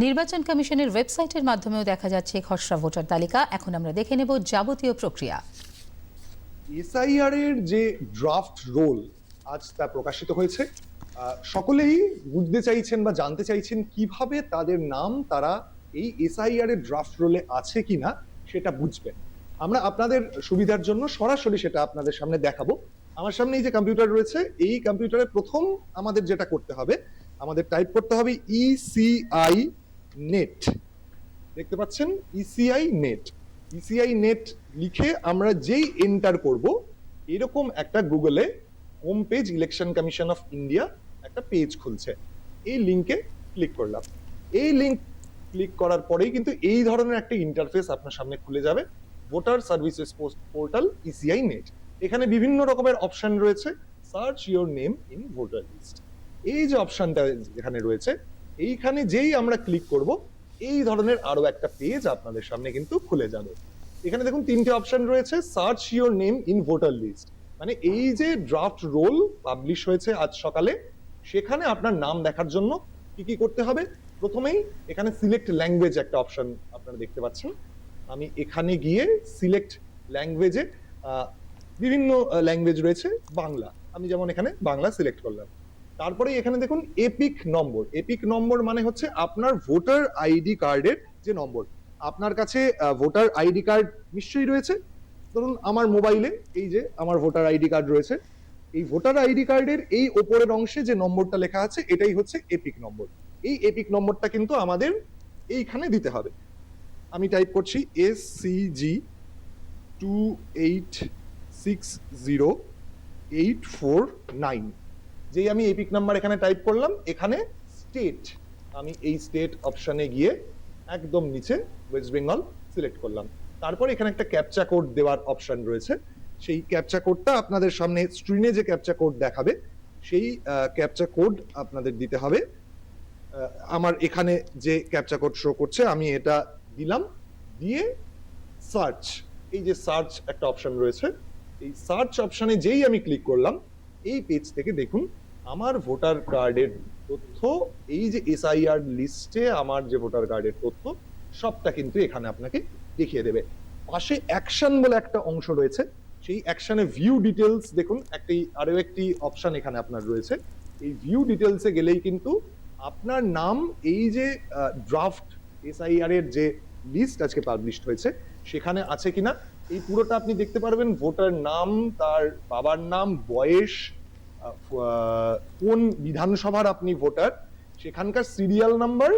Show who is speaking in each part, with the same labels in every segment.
Speaker 1: নির্বাচন কমিশনের ওয়েবসাইটের মাধ্যমেও দেখা যাচ্ছে খসড়া ভোটার তালিকা। এখন আমরা দেখে নেব যাবতীয় প্রক্রিয়া।
Speaker 2: এসআইআর এর যে ড্রাফট রোল আজ তা প্রকাশিত হয়েছে। সকলেই বুঝতে চাইছেন বা জানতে চাইছেন কীভাবে তাদের নাম তারা এই এসআইআর এর ড্রাফট রোলে আছে কিনা সেটা বুঝবেন। আমরা আপনাদের সুবিধার জন্য সরাসরি সেটা আপনাদের সামনে দেখাবো। আমার সামনে এই যে কম্পিউটার রয়েছে, এই কম্পিউটারে প্রথম আমাদের যেটা করতে হবে, আমাদের টাইপ করতে হবে E ইসিআই নেট দেখতে পাচ্ছেন? ইসিআই নেট ইসিআই নেট লিখে আমরা যেই এন্টার করব, এরকম একটা গুগলে home page election commission of India একটা পেজ খুলছে। এই লিঙ্কে ক্লিক করলাম। এই লিঙ্ক ক্লিক করার পরেই কিন্তু এই ধরনের একটা ইন্টারফেস আপনার সামনে খুলে যাবে। Voter services portal ECI net এখানে বিভিন্ন রকমের অপশন রয়েছে। Search your name in voter list এই যে অপশনটা এখানে রয়েছে এইখানে যেই আমরা ক্লিক করব, এই ধরনের আরও একটা পেজ আপনাদের সামনে কিন্তু খুলে যাবে। এখানে দেখুন তিনটে অপশন রয়েছে search your name in voter list মানে এই যে ড্রাফট রোল পাবলিশ হয়েছে আজ সকালে, সেখানে আপনার নাম দেখার জন্য কি কি করতে হবে? প্রথমেই এখানে সিলেক্ট ল্যাঙ্গুয়েজ একটা অপশন আপনারা দেখতে পাচ্ছেন। আমি এখানে গিয়ে সিলেক্ট ল্যাঙ্গুয়েজে বিভিন্ন ল্যাঙ্গুয়েজ রয়েছে, বাংলা। আমি যেমন এখানে বাংলা সিলেক্ট করলাম। তারপরে এখানে দেখুন এপিক নম্বর এপিক নম্বর মানে হচ্ছে আপনার ভোটার আইডি কার্ডের যে নম্বর আপনার কাছে ভোটার আইডি কার্ড নিশ্চয়ই রয়েছে। ধরুন আমার মোবাইলে এই যে আমার ভোটার আইডি কার্ড রয়েছে। এই ভোটার আইডি কার্ডের এই ওপরের অংশে যে নম্বরটা লেখা আছে, এটাই হচ্ছে এপিক নম্বর এই এপিক নম্বরটা কিন্তু আমাদের এইখানে দিতে হবে। আমি টাইপ করছি S C G two eight six zero eight four nine যেই আমি এপিক নাম্বার এখানে টাইপ করলাম, এখানে স্টেট আমি এই স্টেট অপশনে গিয়ে একদম নিচে ওয়েস্ট বেঙ্গল সিলেক্ট করলাম। তারপর এখানে একটা ক্যাপচা কোড দেওয়ার অপশন রয়েছে। সেই ক্যাপচা কোডটা আপনাদের সামনে স্ক্রিনে যে ক্যাপচা কোড দেখাবে, সেই ক্যাপচা কোড আপনাদের দিতে হবে। আমার এখানে যে ক্যাপচা কোড শো করছে, আমি এটা দিলাম। দিয়ে সার্চ এই যে সার্চ একটা অপশন রয়েছে। এই সার্চ অপশনে যেই আমি ক্লিক করলাম, এই পেজ থেকে দেখুন আমার ভোটার কার্ডের তথ্য, এই যে এসআইআর লিস্টে আমার যে ভোটার কার্ডের তথ্য, সবটা কিন্তু এখানে আপনাকে দেখিয়ে দেবে। পাশে অ্যাকশন বলে একটা অংশ রয়েছে। সেই অ্যাকশনে ভিউ ডিটেলস দেখুন, একটি, আরও একটি অপশন এখানে আপনার রয়েছে। এই ভিউ ডিটেলসে গেলেই কিন্তু আপনার নাম, এই যে ড্রাফট এসআইআর এর যে লিস্ট আজকে পাবলিশড হয়েছে, সেখানে আছে কিনা, এই পুরোটা আপনি দেখতে পারবেন। ভোটার নাম, তার বাবার নাম, বয়স কোন বিধানসভার আপনি ভোটার, সেখানকার সিরিয়াল নাম্বার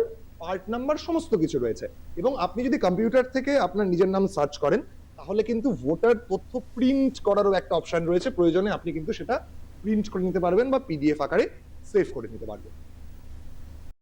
Speaker 2: পার্ট নাম্বার সমস্ত কিছু রয়েছে। এবং আপনি যদি কম্পিউটার থেকে আপনার নিজের নাম সার্চ করেন, তাহলে কিন্তু ভোটার তথ্য প্রিন্ট করারও একটা অপশন রয়েছে। প্রয়োজনে আপনি কিন্তু সেটা প্রিন্ট করে নিতে পারবেন বা পিডিএফ আকারে সেভ করে নিতে পারবেন।